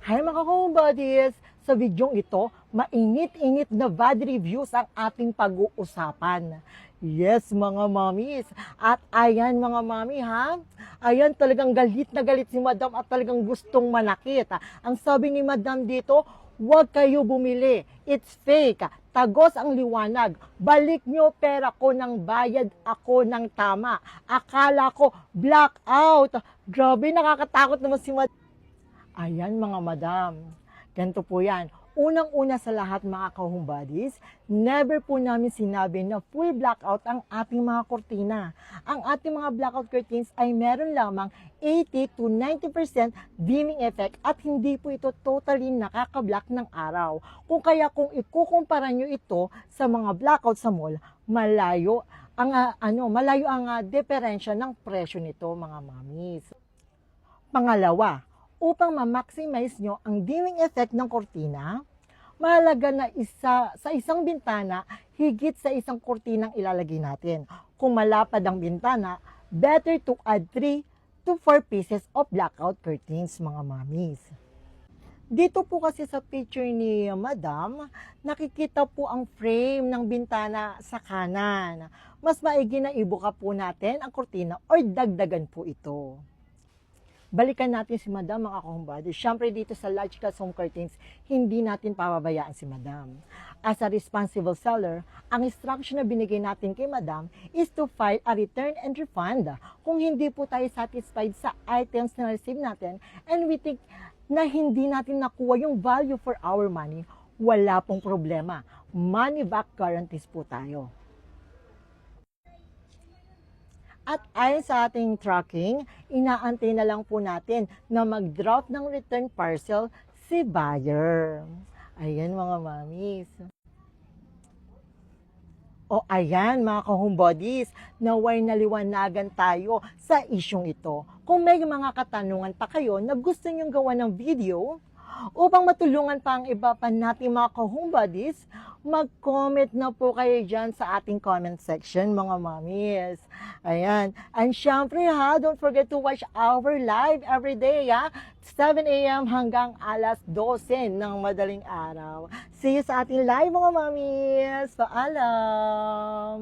Hi mga buddies! Sa videong ito, mainit-init na bad reviews ang ating pag-uusapan. Yes, mga mamis. At ayan mga mami ha, ayan talagang galit na galit si madam at talagang gustong manakit. Ang sabi ni madam dito, huwag kayo bumili. It's fake. Tagos ang liwanag. Balik nyo pera ko ng bayad ako ng tama. Akala ko blackout. Grabe, nakakatakot naman si madam. Ayan mga madam, ganito po yan. Unang-una sa lahat mga kahumbadis, never po namin sinabi na full blackout ang ating mga kortina. Ang ating mga blackout curtains ay meron lamang 80 to 90% dimming effect at hindi po ito totally nakaka-block ng araw. Kung kaya kung ikukumpara nyo ito sa mga blackout sa mall, malayo ang ah, ano, malayo ang uh, diferensya ng presyo nito mga mamis. Pangalawa, upang ma-maximize nyo ang dimming effect ng kortina, mahalaga na isa, sa isang bintana, higit sa isang kortinang ilalagay natin. Kung malapad ang bintana, better to add 3 to 4 pieces of blackout curtains, mga mamis. Dito po kasi sa picture ni Madam, nakikita po ang frame ng bintana sa kanan. Mas maigi na ibuka po natin ang kortina or dagdagan po ito balikan natin si Madam mga kahumbado. Siyempre dito sa class home curtains, hindi natin pababayaan si Madam. As a responsible seller, ang instruction na binigay natin kay Madam is to file a return and refund kung hindi po tayo satisfied sa items na receive natin and we think na hindi natin nakuha yung value for our money, wala pong problema. Money back guarantees po tayo. At ayon sa ating tracking, inaantay na lang po natin na mag-drop ng return parcel si buyer. Ayan mga mamis. O ayan mga ka-homebodies, naway naliwanagan tayo sa isyong ito. Kung may mga katanungan pa kayo na gusto nyong gawa ng video, upang matulungan pa ang iba pa nating mga ka-homebodies, mag-comment na po kayo dyan sa ating comment section, mga mamis. Ayan. And syempre ha, don't forget to watch our live every day ha. 7 a.m. hanggang alas 12 ng madaling araw. See you sa ating live, mga mamis. Paalam!